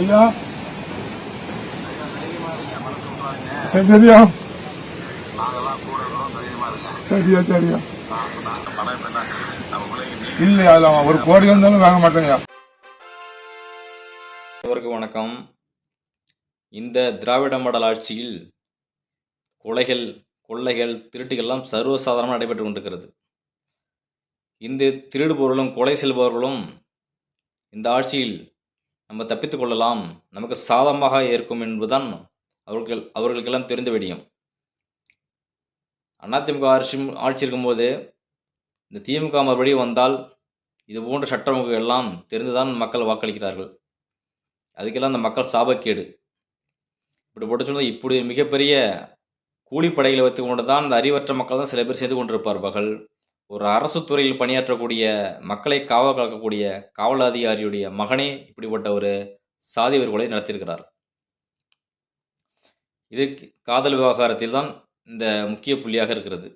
ஐயா. சரி சரியா? சரியா சரியா. இல்லையா அதில் ஒரு கோடி இருந்தாலும் வாங்க மாட்டேங்க அவருக்கு வணக்கம். இந்த திராவிட மாடல் ஆட்சியில் கொலைகள் கொள்ளைகள் திருட்டுகள்லாம் சர்வசாதாரணமாக நடைபெற்று கொண்டிருக்கிறது. இந்த திருடுபவர்களும் கொலை செல்பவர்களும் இந்த ஆட்சியில் நம்ம தப்பித்துக் கொள்ளலாம். நமக்கு சாதமாக இருக்கும் என்பதுதான் அவர்கள் அவர்களுக்கெல்லாம் தெரிந்த விடியும். அதிமுக ஆட்சி ஆட்சி இருக்கும்போது இந்த திமுக மறுபடி வந்தால் இது போன்ற சட்டங்கள் எல்லாம் தெரிந்துதான் மக்கள் வாக்களிக்கிறார்கள். அதுக்கெல்லாம் அந்த மக்கள் சாபக்கேடு. இப்படி போட்டு சொன்னது இப்படி மிகப்பெரிய கூலிப்படைகளை வைத்து கொண்டு தான் இந்த அறிவற்ற மக்கள் தான் சில பேர் செய்து கொண்டிருப்பார்கள். ஒரு அரசு துறையில் பணியாற்றக்கூடிய மக்களை காவல் காக்கக்கூடிய காவல் அதிகாரியுடைய மகனே இப்படிப்பட்ட ஒரு சாதி வர்கொலை நடத்தியிருக்கிறார். இது காதல் விவகாரத்தில் தான் இந்த முக்கிய புள்ளியாக இருக்கிறது.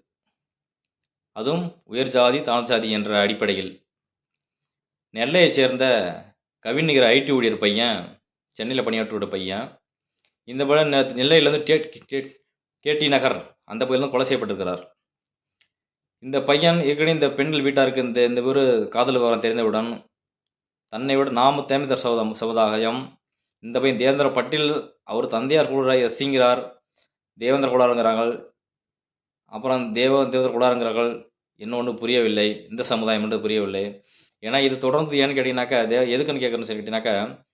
அதுவும் உயர் ஜாதி தாழ் ஜாதி என்ற அடிப்படையில். நெல்லையைச் சேர்ந்த கவின்கிற ஐடி ஊழியர் பையன் சென்னையில் பணியாற்றுவோட பையன் இந்த படம் நெல்லையிலேருந்து டே கேடி நகர் அந்த பகுதியில் தான் கொலை செய்யப்பட்டிருக்கிறார். இந்த பையன் ஏற்கனவே இந்த பெண்கள் வீட்டாருக்கு இந்த இந்த ஒரு காதல் விவரம் தெரிந்தவுடன் தன்னை விட நாம தேமிதர் சமுதம் சமுதாயம் இந்த பையன் தேவேந்திர பட்டில் அவர் தந்தையார் கூட எஸ்சிங்கிறார் தேவேந்திர குடாருங்கிறார்கள். அப்புறம் தேவ தேவேந்திர குடாருங்கிறார்கள். இன்னொன்று புரியவில்லை. இந்த சமுதாயம் என்று புரியவில்லை. ஏன்னா இது தொடர்ந்து ஏன்னு கேட்டிங்கனாக்கா தே எதுக்குன்னு கேட்குறேன்னு சொல்லி கேட்டிங்கனாக்கா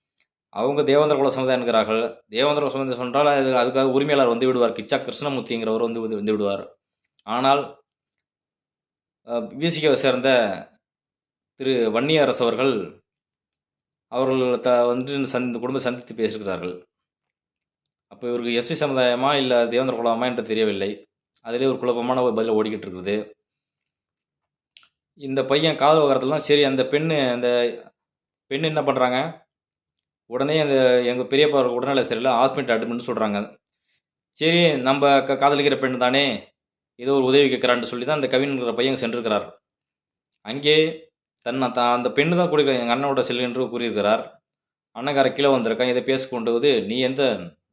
அவங்க தேவேந்திர குல சமுதாயங்கிறார்கள் தேவேந்திர குல சமுதாயம் சொன்னால் அது அதுக்காக உரிமையாளர் வந்து விடுவார். கிச்சா கிருஷ்ணமூர்த்திங்கிறவர் வந்து- வந்து விடுவார். ஆனால் விசிகவை சேர்ந்த திரு வன்னியரசு அவர்கள் அவர்கள் த வந்து சந்தி குடும்ப சந்தித்து பேசுகிறார்கள் அப்போ இவருக்கு எஸ்சி சமுதாயமா இல்லை தேவேந்திர குலமா என்று தெரியவில்லை. அதிலே ஒரு குழப்பமான ஒரு பதில் ஓடிக்கிட்டு இருக்குது. இந்த பையன் காதல் விவகாரத்தில் சரி அந்த பெண்ணு அந்த பெண் என்ன பண்ணுறாங்க உடனே அந்த எங்கள் பெரியப்பா உடல்நிலை சரியில்லை ஹாஸ்பிட்டல் அட்மிட்னு சொல்கிறாங்க சரி நம்ம க காதலிக்கிற பெண் தானே ஏதோ ஒரு உதவி கேட்குறான்னு சொல்லி தான் அந்த கவின்கிற பையன் சென்றிருக்கிறார். அங்கே தன்னை த அந்த பெண்ணு தான் கொடுக்குற எங்கள் அண்ணனோட செல் என்று கூறியிருக்கிறார். அண்ணக்கார கீழே வந்திருக்கான் இதை பேசிக்கொண்டு நீ எந்த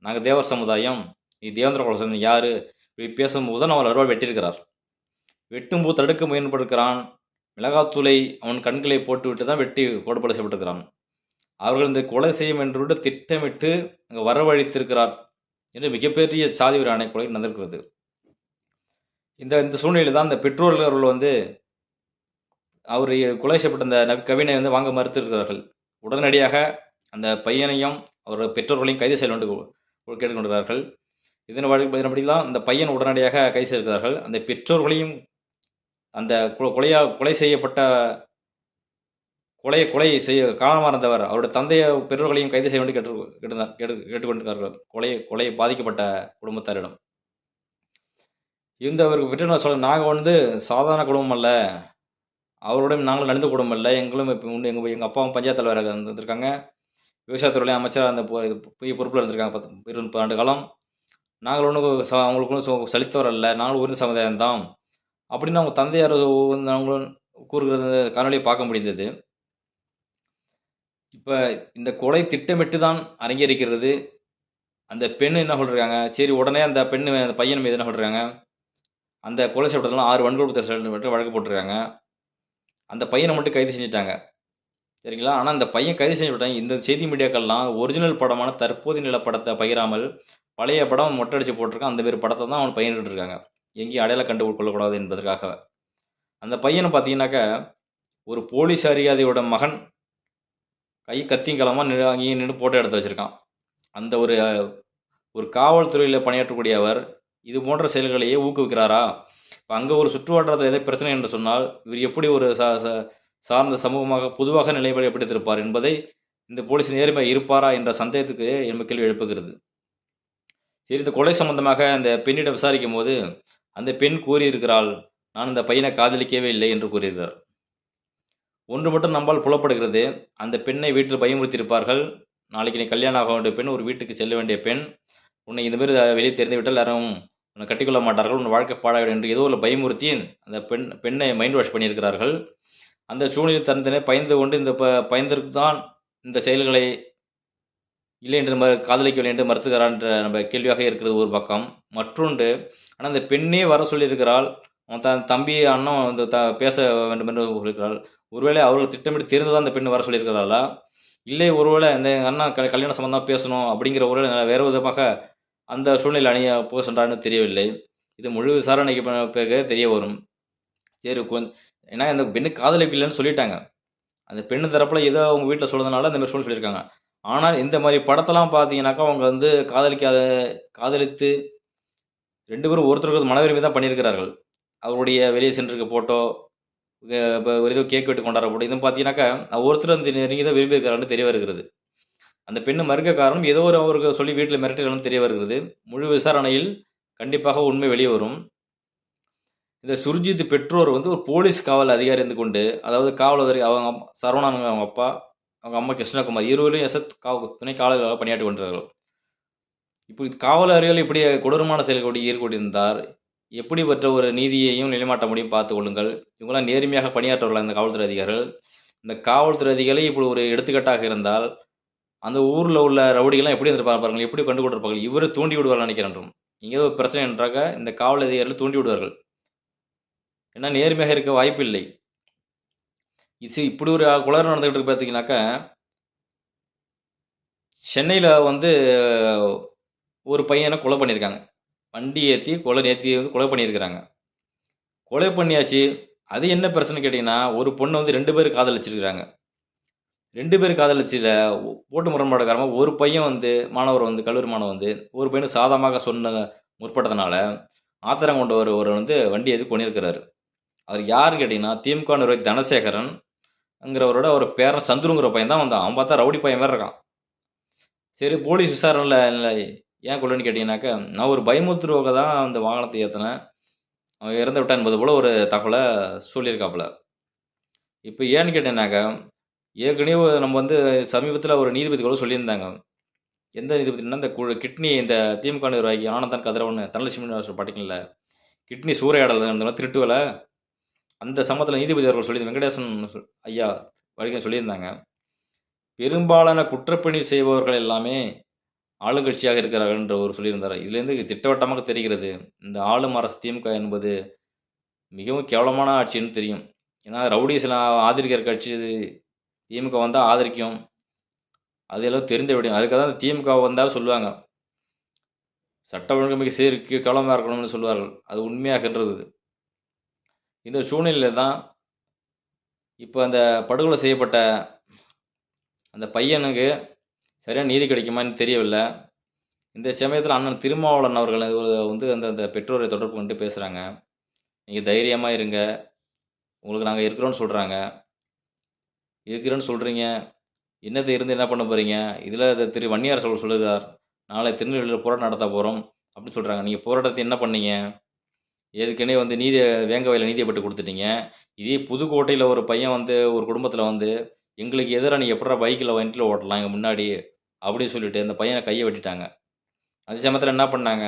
நாங்கள் தேவர் சமுதாயம் நீ தேவேந்திர குல சமுதாயம் யார்? இப்படி பேசும்போது தான் அவள் அருவாள் வெட்டியிருக்கிறார். வெட்டும்போது தடுக்க முயன்படுகிறான் மிளகாத்தூளை அவன் கண்களை போட்டுவிட்டு தான் வெட்டி கொடுப்படை செய்யப்பட்டிருக்கிறான். அவர்கள் இந்த கொலை செய்யும் என்று திட்டமிட்டு அங்கே வரவழைத்திருக்கிறார் என்று மிகப்பெரிய சாதி அணை கொலை நடந்திருக்கிறது. இந்த இந்த சூழ்நிலையில் தான் இந்த பெற்றோர்கள் வந்து அவர் கொலை செய்யப்பட்ட அந்த நபி கவினை வந்து வாங்க மறுத்திருக்கிறார்கள். உடனடியாக அந்த பையனையும் அவர் பெற்றோர்களையும் கைது செய்ய வேண்டும் கேட்டுக்கொண்டிருக்கிறார்கள். இதன் வழி இதன்படிலாம் அந்த பையன் உடனடியாக கைது செய்திருக்கிறார்கள். அந்த பெற்றோர்களையும் அந்த கொ- கொலையா கொலை செய்யப்பட்ட கொலை கொலை செய்ய காலமாறந்தவர் அவருடைய தந்தைய பெற்றோர்களையும் கைது செய்ய வேண்டி கேட்டு கேட்டு கேட்டுக்கொண்டிருக்கிறார்கள் கொலை கொலை பாதிக்கப்பட்ட குடும்பத்தாரிடம். இந்த அவருக்கு பெற்றோர் சொல்ல நாங்கள் வந்து சாதாரண குடும்பம் அல்ல. அவரோட நாங்களும் நடந்த குடும்பம் இல்லை எங்களும் இப்போ உண்டு எங்கள் எங்கள் அப்பாவும் பஞ்சாயத்து தலைவராக இருந்திருக்காங்க. விவசாயத்துறையிலையும் அமைச்சராக அந்த பொ- புதிய பொறுப்பில் இருந்திருக்காங்க பத்து இருபது ஆண்டு காலம். நாங்கள் ஒன்றும் ச அவங்களுக்கு ஒன்றும் சலித்தவர் அல்ல. நாங்களும் உயர்ந்த சமுதாயம் தான். அப்படின்னு அவங்க தந்தையார் அவங்களும் கூறுகிறது காணொலியை பார்க்க முடிந்தது. இப்போ இந்த கொலை திட்டமிட்டு தான் அரங்கேறிக்கிறது. அந்த பெண் என்ன சொல்கிறாங்க சரி உடனே அந்த பெண் அந்த பையன் மீது என்ன சொல்கிறாங்க அந்த கொலை செய்யப்பட்டதெல்லாம் ஆறு வன்கொடுத்த செயல் வழக்கு போட்டிருக்காங்க. அந்த பையனை மட்டும் கைது செஞ்சுட்டாங்க. சரிங்களா? ஆனால் அந்த பையன் கைது செய்யப்பட்டாங்க இந்த செய்தி மீடியாக்கள்லாம் ஒரிஜினல் படமான தற்போது நில படத்தை பகிராமல் பழைய படம் மொட்டடிச்சு போட்டிருக்கான். அந்த மாரி படத்தை தான் அவன் பயிரிட்டு இருக்காங்க எங்கேயும் அடையாளம் கண்டு கொள்ளக்கூடாது என்பதற்காக. அந்த பையனை பார்த்தீங்கன்னாக்கா ஒரு போலீஸ் அரியாதையோட மகன் கை கத்திங்கலமாக நின்று அங்கேயும் நின்று போட்டோ எடுத்து வச்சுருக்கான். அந்த ஒரு ஒரு காவல்துறையில் பணியாற்றக்கூடிய அவர் இது போன்ற செயல்களையே ஊக்குவிக்கிறாரா? இப்போ அங்கே ஒரு சுற்றுவட்டாரத்தில் எதை பிரச்சனை என்று சொன்னால் இவர் எப்படி ஒரு சா சா- சார்ந்த சமூகமாக பொதுவாக நிலைப்பாடு எப்படி இருப்பார் என்பதை இந்த போலீஸ் நேர்மை இருப்பாரா என்ற சந்தேகத்துக்கு என் கேள்வி எழுப்புகிறது. சரி இந்த கொலை சம்பந்தமாக அந்த பெண்ணிடம் விசாரிக்கும் போது அந்த பெண் கூறியிருக்கிறாள் நான் இந்த பையனை காதலிக்கவே இல்லை என்று கூறியிருக்கிறார். ஒன்று மட்டும் நம்பால் புலப்படுகிறது அந்த பெண்ணை வீட்டில் பயமுறுத்தியிருப்பார்கள். நாளைக்கு நீ கல்யாணம் ஆக வேண்டிய பெண் ஒரு வீட்டுக்கு செல்ல வேண்டிய பெண் உன்னை இந்த மாதிரி வெளியே தெரிந்து விட்டால் யாரும் கட்டிக்கொள்ள மாட்டார்கள் உன் வாழ்க்கை பாழாயிடும் என்று ஏதோ ஒரு பயமுறுத்தி அந்த பெண் பெண்ணை மைண்ட் வாஷ் பண்ணியிருக்கிறார்கள். அந்த சூழ்நிலை தனித்தனே பயந்து கொண்டு இந்த ப பயந்திற்கு தான் இந்த செயல்களை இல்லை என்று மறு காதலிக்கவில்லை என்று மறுத்துகிறான்ற நம்ம கேள்வியாக இருக்கிறது ஒரு பக்கம். மற்றொன்று ஆனால் அந்த பெண்ணே வர சொல்லியிருக்கிறாள். அவன் தன் தம்பி அண்ணன் வந்து த பேச வேண்டும் என்று சொல்லியிருக்கிறாள். ஒருவேளை அவர்கள் திட்டமிட்டு தெரிந்துதான் அந்த பெண் வர சொல்லியிருக்கிறாளா? இல்லை ஒருவேளை இந்த அண்ணா கல்யாண சம்பந்தமாக பேசணும் அப்படிங்கிற ஒருவேளை வேறு விதமாக அந்த சூழ்நிலை அணிய போக சென்றான்னு தெரியவில்லை. இது முழு விசாரணைக்கு பிறகு தெரிய வரும். சரி கொஞ்சம் ஏன்னா இந்த பெண்ணு காதலிக்கலைன்னு சொல்லிட்டாங்க. அந்த பெண்ணு தரப்பில் ஏதோ அவங்க வீட்டில் சொல்கிறதுனால அந்த மாதிரி சொல்லி சொல்லியிருக்காங்க. ஆனால் இந்த மாதிரி படத்தெல்லாம் பார்த்தீங்கன்னாக்கா அவங்க வந்து காதலிக்காத காதலித்து ரெண்டு பேரும் ஒருத்தருக்கு மன விரும்பி தான் பண்ணியிருக்கிறார்கள். அவருடைய வெளியே சென்றிருக்க ஃபோட்டோ இப்போ ஏதோ கேக் வெட்டு கொண்டாட போட்டோ இதுவும் பார்த்தீங்கன்னாக்கா ஒருத்தர் அந்த நெருங்கி தான் விரும்பி இருக்கிறான்னு தெரிய வருகிறது. அந்த பெண்ணு மறுக்க காரணம் ஏதோ ஒரு அவருக்கு சொல்லி வீட்டில் மிரட்டுகிறான்னு தெரிய வருகிறது. முழு விசாரணையில் கண்டிப்பாக உண்மை வெளியே வரும் இந்த சுர்ஜித் பெற்றோர் வந்து ஒரு போலீஸ் காவல் அதிகாரி இருந்து கொண்டு அதாவது காவல் அதிகாரி அவங்க அம்மா- சரவணன் அவங்க அப்பா அவங்க அம்மா கிருஷ்ணகுமார் இருவரும் எஸ் காவ துணை காவலர்களாக பணியாற்றி கொண்டார்கள். இப்போ காவலர்கள் இப்படி கொடூரமான செயல்கள் ஈடுபட்டிருந்தார் எப்படிப்பட்ட ஒரு நீதியையும் நிலைமாட்ட முடியும் பார்த்து கொள்ளுங்கள். இவங்களாம் நேர்மையாக பணியாற்றவர்கள் இந்த காவல்துறை அதிகாரிகள்? இந்த காவல்துறை அதிகாரி இப்படி ஒரு எடுத்துக்காட்டாக இருந்தால் அந்த ஊரில் உள்ள ரவுடிகள்லாம் எப்படி இருந்திருப்பாங்க பாருங்கள் எப்படி கண்டு கொண்டிருப்பார்கள் இவர் தூண்டி விடுவார்கள் நினைக்கிறேன் இங்கே ஒரு பிரச்சனை என்றாக்க இந்த காவல் அதிகாரிகள் தூண்டி விடுவார்கள். ஏன்னா நேர்மையாக இருக்க வாய்ப்பு இல்லை. இது இப்படி ஒரு குளறு நடந்துகிட்டு இருக்கு பார்த்தீங்கன்னாக்கா சென்னையில் வந்து ஒரு பையனை கொலை பண்ணியிருக்காங்க. வண்டி ஏற்றி கொலை ஏற்றி வந்து கொலை பண்ணியிருக்கிறாங்க. கொலை பண்ணியாச்சு. அது என்ன பிரச்சனை கேட்டிங்கன்னா ஒரு பொண்ணை வந்து ரெண்டு பேர் காதலிச்சிருக்கிறாங்க. ரெண்டு பேர் காதலிச்சில ஓட்டு முரண்பாடு காரணமாக ஒரு பையன் வந்து மாணவர் வந்து கல்லூரி மாணவர் வந்து ஒரு பையனுக்கு சாதமாக சொன்ன முற்பட்டதுனால ஆத்திரம் கொண்டவர் ஒரு வந்து வண்டி எது கொண்டிருக்கிறார். அவர் யாருன்னு கேட்டிங்கன்னா திமுக நிர்வாகி தனசேகரன் ங்கிறவரோட ஒரு பேரன் சந்துருங்கிற பையன் தான் வந்தான். அவன் பார்த்தா ரவுடி பையன் வேறு இருக்கான். சரி போலீஸ் விசாரணையில் இல்லை ஏன் கொள்ளுன்னு கேட்டிங்கனாக்கா நான் ஒரு பயமுத்துருவாக தான் அந்த வாகனத்தை ஏற்றினேன் அவன் இறந்து விட்டான் என்பது போல் ஒரு தகவலை சொல்லியிருக்காப்புல. இப்போ ஏன்னு கேட்டேன்னாக்கா ஏற்கனவே நம்ம வந்து சமீபத்தில் ஒரு நீதிபதி கூட சொல்லியிருந்தாங்க. எந்த நீதிபதினா இந்த கு கிட்னி இந்த திமுக நிர்வாகி ஆனந்தன் கதிரவன் தனலட்சுமி படிக்கல கிட்னி சூறையாடல் இருந்தவங்க திருட்டுவலை. அந்த சமயத்தில் நீதிபதி அவர்கள் சொல்லி வெங்கடேசன் சொல்- ஐயா வரைக்கும் சொல்லியிருந்தாங்க. பெரும்பாலான குற்றப்பணி செய்பவர்கள் எல்லாமே ஆளுங்கட்சியாக இருக்கிறார்கள் என்று ஒரு சொல்லியிருந்தார். இதுலேருந்து திட்டவட்டமாக தெரிகிறது. இந்த ஆளும் அரசு திமுக என்பது மிகவும் கேவலமான ஆட்சின்னு தெரியும். ஏன்னா ரவுடிஸ் ஆதரிக்கிற கட்சி இது. திமுக வந்தால் ஆதரிக்கும். அது எல்லாம் தெரிந்த விடும் அதுக்காக தான் திமுக வந்தால் சொல்லுவாங்க. சட்ட ஒழுங்கு மிக சீர் கவலமாக இருக்கணும்னு சொல்லுவார்கள். அது உண்மையாகின்றது இந்த சூழ்நிலையில் தான் இப்போ அந்த படுகொலை செய்யப்பட்ட அந்த பையனுக்கு சரியான நீதி கிடைக்குமான்னு தெரியவில்லை. இந்த சமயத்தில் அண்ணன் திருமாவளவன் அவர்கள் ஒரு வந்து அந்த அந்த பெற்றோரை தொடர்பு கொண்டு பேசுகிறாங்க நீங்கள் தைரியமாக இருங்க. உங்களுக்கு நாங்கள் இருக்கிறோன்னு சொல்கிறாங்க இருக்கிறேன்னு சொல்கிறீங்க என்னத்தை இருந்து என்ன பண்ண போகிறீங்க இதில் திரு வன்னியார் சொல் சொல்லுகிறார். நாளை திருநெல்வேலியில் போராட்டம் நடத்த போகிறோம் அப்படின்னு சொல்கிறாங்க நீங்கள் போராட்டத்தை என்ன பண்ணீங்க? ஏற்கனவே வந்து நீதி வேங்கவையில் நீதியை பட்டு கொடுத்துட்டீங்க. இதே புதுக்கோட்டையில் ஒரு பையன் வந்து ஒரு குடும்பத்தில் வந்து எங்களுக்கு எதிராக நீங்கள் எப்படா பைக்கில் வண்டியில் ஓட்டலாம் எங்கள் முன்னாடி? அப்படின்னு சொல்லிட்டு அந்த பையனை கையை வெட்டிட்டாங்க. அதே சமயத்தில் என்ன பண்ணாங்க?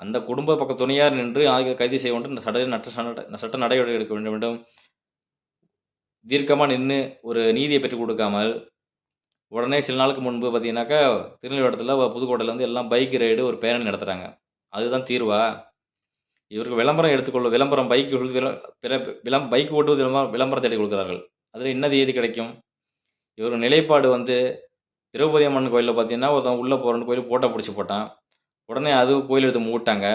அந்த குடும்ப பக்க துணையார் நின்று ஆக கைது செய்ய வேண்டும். சட்ட நட்ட சட்ட சட்ட நடவடிக்கை எடுக்க வேண்டும் வேண்டும். தீர்க்கமாக நின்று ஒரு நீதியை பெற்றுக் கொடுக்காமல் உடனே சில நாளுக்கு முன்பு பார்த்தீங்கன்னாக்கா திருநெல்வேலத்தில் புதுக்கோட்டையிலேருந்து எல்லாம் பைக் ரைடு ஒரு பேரணி நடத்துகிறாங்க அதுதான் தீர்வா? இவருக்கு விளம்பரம் எடுத்துக்கொள்ள விளம்பரம் பைக் விளம் பைக் ஓட்டுவது விளம்பரம் விளம்பரம் தேடி கொடுக்குறார்கள். அதில் என்ன தேதி கிடைக்கும்? இவர் நிலைப்பாடு வந்து திரௌபதி அம்மன் கோயிலில் பார்த்தீங்கன்னா ஒருத்தன் உள்ளே போகிறன்னு கோயில் போட்டோ பிடிச்சி போட்டான். உடனே அது கோயில் எடுத்து மூட்டாங்க.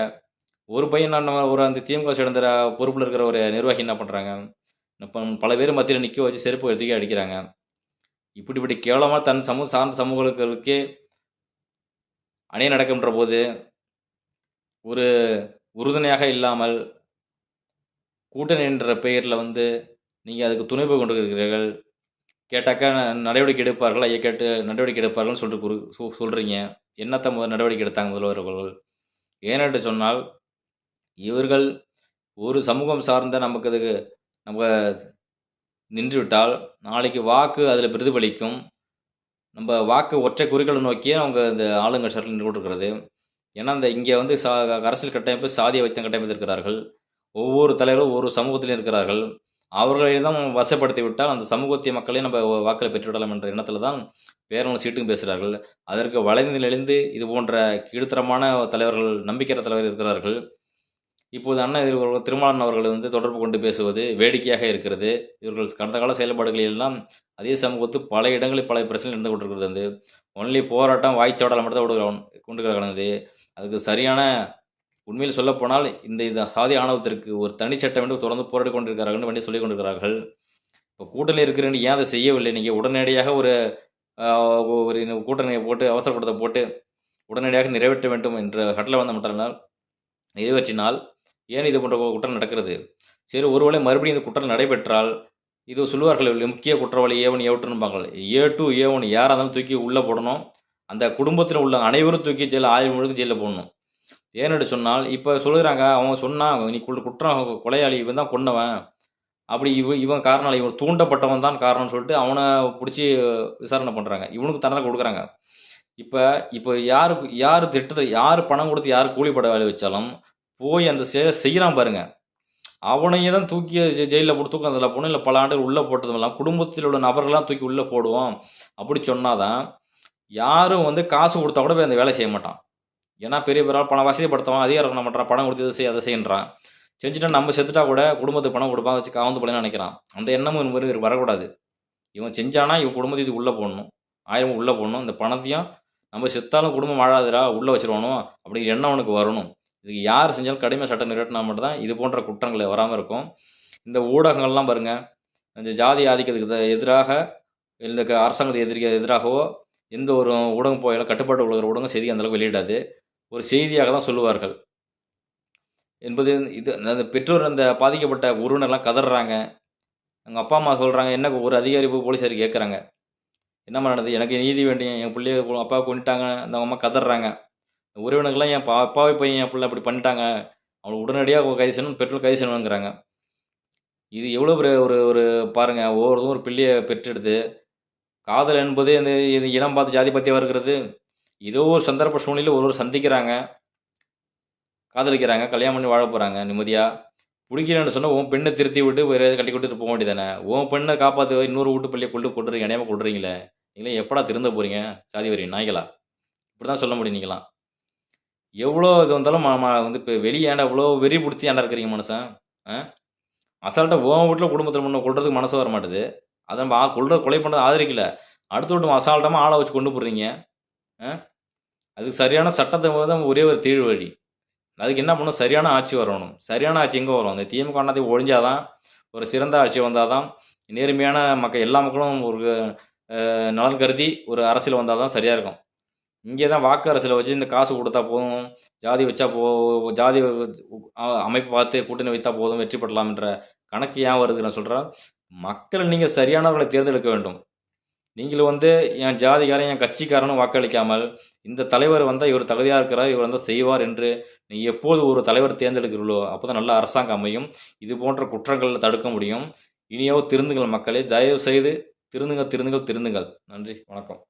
ஒரு பையன் என்ன ஒரு அந்த திமுக சேர்ந்த பொறுப்பில் இருக்கிற ஒரு நிர்வாகி என்ன பண்ணுறாங்க இப்போ பல பேர் மத்தியில் நிற்க வச்சு செருப்பு எடுத்துக்கே அடிக்கிறாங்க. இப்படி இப்படி கேவலமாக தன் சமூக சார்ந்த சமூகங்களுக்கே அணை நடக்கின்ற போது ஒரு உறுதுணையாக இல்லாமல் கூட்டணி என்ற பெயரில் வந்து நீங்கள் அதுக்கு துணைப்பு கொண்டு இருக்கிறீர்கள் கேட்டாக்கா ந- நடவடிக்கை எடுப்பார்கள்? ஐயா கேட்டு நடவடிக்கை எடுப்பார்கள்னு சொல்லிட்டு குறு சொல்கிறீங்க என்னத்தை முதல் நடவடிக்கை எடுத்தாங்க முதல்வர் அவர்கள்? ஏனென்று சொன்னால் இவர்கள் ஒரு சமூகம் சார்ந்த நமக்கு அதுக்கு நம்ம நின்றுவிட்டால் நாளைக்கு வாக்கு அதில் பிரதிபலிக்கும். நம்ம வாக்கு ஒற்றை குறிகளை நோக்கியே அவங்க இந்த ஆளுங்கட்சியில் நின்று கொண்டிருக்கிறது ஏன்னா இந்த இங்கே வந்து சா அரசியல் கட்டமைப்பு சாதிய வைத்தியம் கட்டமைத்து இருக்கிறார்கள் ஒவ்வொரு தலைவரும் ஒவ்வொரு சமூகத்திலும் இருக்கிறார்கள். அவர்களிடம் வசப்படுத்தி விட்டால் அந்த சமூகத்திய மக்களையும் நம்ம வாக்கில் பெற்றுவிடலாம் என்ற எண்ணத்தில் தான் பேரவங்க சீட்டுக்கும் பேசுகிறார்கள். அதற்கு வளைந்து நெளிந்து இது போன்ற கீழ்த்தரமான தலைவர்கள் நம்பிக்கையற்ற தலைவர் இருக்கிறார்கள். இப்போது அண்ணன் இவர்கள் திருமாவளவன் அவர்கள் வந்து தொடர்பு கொண்டு பேசுவது வேடிக்கையாக இருக்கிறது. இவர்கள் கடந்த கால செயல்பாடுகளில் எல்லாம் அதே சமூகத்து பல இடங்களில் பல பிரச்சனை இருந்து கொண்டிருக்கிறது. வந்து ஒன்லி போராட்டம் வாய்ச்சாடலை மட்டும் தான் கொண்டு கிடக்கிறது. அதுக்கு சரியான உண்மையில் சொல்லப்போனால் இந்த இந்த சாதி ஆணவத்திற்கு ஒரு தனிச்சட்டம் என்று தொடர்ந்து போராடி கொண்டிருக்கிறார்கள் வேண்டி சொல்லிக் கொண்டிருக்கிறார்கள். இப்போ கூட்டணி இருக்கிறேன் ஏன் அதை செய்யவில்லை? நீங்கள் உடனடியாக ஒரு ஒரு கூட்டணியை போட்டு அவசர போட்டு உடனடியாக நிறைவேற்ற வேண்டும் என்ற கட்டளை வந்த மட்டும் நிறைவேற்றினால் ஏன் இது போன்ற குற்றம் நடக்கிறது? சரி ஒருவேளை மறுபடியும் இந்த குற்றம் நடைபெற்றால் இது சொல்லுவார்கள் முக்கிய குற்றவாளி ஏ ஒன் ஏ ஒன்றுபாங்க ஏ டூ ஏ ஒன் யாராக இருந்தாலும் தூக்கி உள்ளே போடணும். அந்த குடும்பத்தில் உள்ள அனைவரும் தூக்கி ஜெயிலில் ஆயுள் முழுக்க ஜெயிலில் போடணும். ஏன்னு சொன்னால் இப்போ சொல்லுறாங்க அவங்க சொன்னாங்க நீ குற்றம் கொலையாளி இவன் தான் கொண்டவன் அப்படி இவன் இவன் காரணம் இவன் தூண்டப்பட்டவன் தான் காரணம்னு சொல்லிட்டு அவனை பிடிச்சி விசாரணை பண்ணுறாங்க இவனுக்கு தண்டனை கொடுக்குறாங்க. இப்போ இப்போ யாருக்கு யார் திட்டத்தை யார் பணம் கொடுத்து யார் கூலிப்பட வேலை வச்சாலும் போய் அந்த செயலை செய்கிறான் பாருங்கள் அவனையே தான் தூக்கி ஜெயிலில் போட்டு தூக்கம் அதில் போகணும் இல்லை பல ஆண்டுகள் உள்ளே போட்டதும் குடும்பத்தில் உள்ள நபர்கள்லாம் தூக்கி உள்ளே போடுவோம். அப்படி சொன்னாதான் யாரும் வந்து காசு கொடுத்தா கூட போய் அந்த வேலை செய்ய மாட்டான். ஏன்னா பெரிய பெரிய ஆள் பணம் வசதிப்படுத்தவன் அதிகாரம் பண்ண மாட்டான் பணம் கொடுத்து இதை செய்ய அதை செய்யன்றான். செஞ்சுட்டா நம்ம செத்துட்டா கூட குடும்பத்துக்கு பணம் கொடுப்பான் வச்சு காவந்து போலன்னு நினைக்கிறான். அந்த எண்ணமும் இந்த மாதிரி வரக்கூடாது. இவன் செஞ்சானா இவன் குடும்பத்தை உள்ளே போடணும். ஆயிரம் உள்ளே போடணும். இந்த பணத்தையும் நம்ம செத்தாலும் குடும்பம் வாழாதுடா உள்ளே வச்சிருவானோ அப்படிங்கிற எண்ணம் அவனுக்கு வரணும். இதுக்கு யார் செஞ்சாலும் கடுமையாக சட்டம் நிறைவேற்றினா மட்டும்தான் இது போன்ற குற்றங்களை வராமல் இருக்கும். இந்த ஊடகங்கள்லாம் பாருங்கள் இந்த ஜாதி ஆதிக்கத்துக்கு எதிராக இந்த அரசாங்கத்துக்கு எதிர்க்க எதிராகவோ எந்த ஒரு ஊடகம் போயாலும் கட்டுப்பாட்டு உள்ள ஊடகம் செய்தி அந்தளவுக்கு வெளியிடாது. ஒரு செய்தியாக தான் சொல்லுவார்கள். என்பது இது அந்த பெற்றோர் அந்த பாதிக்கப்பட்ட உறவினர்லாம் கதறாங்க. எங்கள் அப்பா அம்மா சொல்கிறாங்க என்ன ஒரு அதிகாரி போய் போலீஸார் கேட்குறாங்க என்னம்மா நடந்தது? எனக்கு நீதி வேண்டிய என் பிள்ளைய அப்பா கொண்டுட்டாங்க அந்த அம்மா கதறாங்க. உறவினர்கள்லாம் என் பா அப்பாவை பையன் என் பிள்ளை அப்படி பண்ணிட்டாங்க. அவளை உடனடியாக கைது செய்யணும் பெற்றோர் கைது செய்யணுங்கிறாங்க இது எவ்வளோ பெரிய ஒரு ஒரு பாருங்கள் ஒவ்வொருத்தரும் ஒரு பிள்ளையை பெற்றெடுத்து காதல் என்பது இந்த இது இனம் பார்த்து ஜாதி பார்த்தியாக இருக்கிறது. ஏதோ ஒரு சந்தர்ப்ப சூழ்நிலையில் ஒருவர் சந்திக்கிறாங்க. காதலிக்கிறாங்க கல்யாணம் பண்ணி வாழ போகிறாங்க நிம்மதியாக பிடிக்கலன்னு சொன்னால் உன் பெண்ணை திருத்தி விட்டு வேறு கட்டி கொடுத்துட்டு போக வேண்டியதானே உன் பெண்ணை காப்பாற்ற இன்னொரு வீட்டு பள்ளியை கொண்டு கொடுறீங்க இணையமாக கொடுறீங்களே நீங்களே எப்படா திருந்த போகிறீங்க சாதி வரீங்க நாய்களா? இப்படி தான் சொல்ல முடியும் நீங்களாம். எவ்வளோ இது வந்தாலும் ம- வந்து இப்போ வெளியே ஏன்டா இவ்வளோ வெறி பிடிச்சி ஏன்டா இருக்கிறீங்க மனுஷன் ஆ? அசால்ட்டாக ஓன் வீட்டில் குடும்பத்தில் முன்ன கொள்றதுக்கு மனசு வர மாட்டுது. அதை நம்ம ஆ- கொள்ற கொலை பண்ணுறது ஆதரிக்கல. அடுத்த விட்டு அசால்ட்டமாக ஆளை வச்சு கொண்டு போடுறீங்க. ஆ? அதுக்கு சரியான சட்டத்தை தான் ஒரே ஒரு தீழ் வழி. அதுக்கு என்ன பண்ணணும்? சரியான ஆட்சி வரணும். சரியான ஆட்சி எங்கே வரும்? அந்த திமுக அண்ணாத்தை ஒழிஞ்சாதான் ஒரு சிறந்த ஆட்சி வந்தால் தான் நேர்மையான மக்கள் எல்லா மக்களும் ஒரு நலன் கருதி ஒரு அரசியல் வந்தால் தான் சரியாக இருக்கும். இங்கே தான் வாக்கு அரசியலை வச்சு இந்த காசு கொடுத்தா போதும் ஜாதி வச்சா போ ஜாதி அமைப்பு பார்த்து கூட்டணி வைத்தா போதும் வெற்றி பெறலாம்ன்ற கணக்கு ஏன் வருது நான் சொல்கிறேன் மக்கள் நீங்கள் சரியானவர்களை தேர்ந்தெடுக்க வேண்டும். நீங்கள் வந்து என் ஜாதிக்காரன் என் கட்சிக்காரனும் வாக்களிக்காமல் இந்த தலைவர் வந்தால் இவர் தகுதியாக இருக்கிறார் இவர் வந்தால் செய்வார் என்று நீ எப்போது ஒரு தலைவர் தேர்ந்தெடுக்கிறீர்களோ அப்போ தான் நல்ல அரசாங்கம் அமையும். இது போன்ற குற்றங்களை தடுக்க முடியும். இனியாவது திருந்துங்கள் மக்களே. தயவு செய்து திருந்துங்கள் திருந்துங்கள் திருந்துங்கள். நன்றி. வணக்கம்.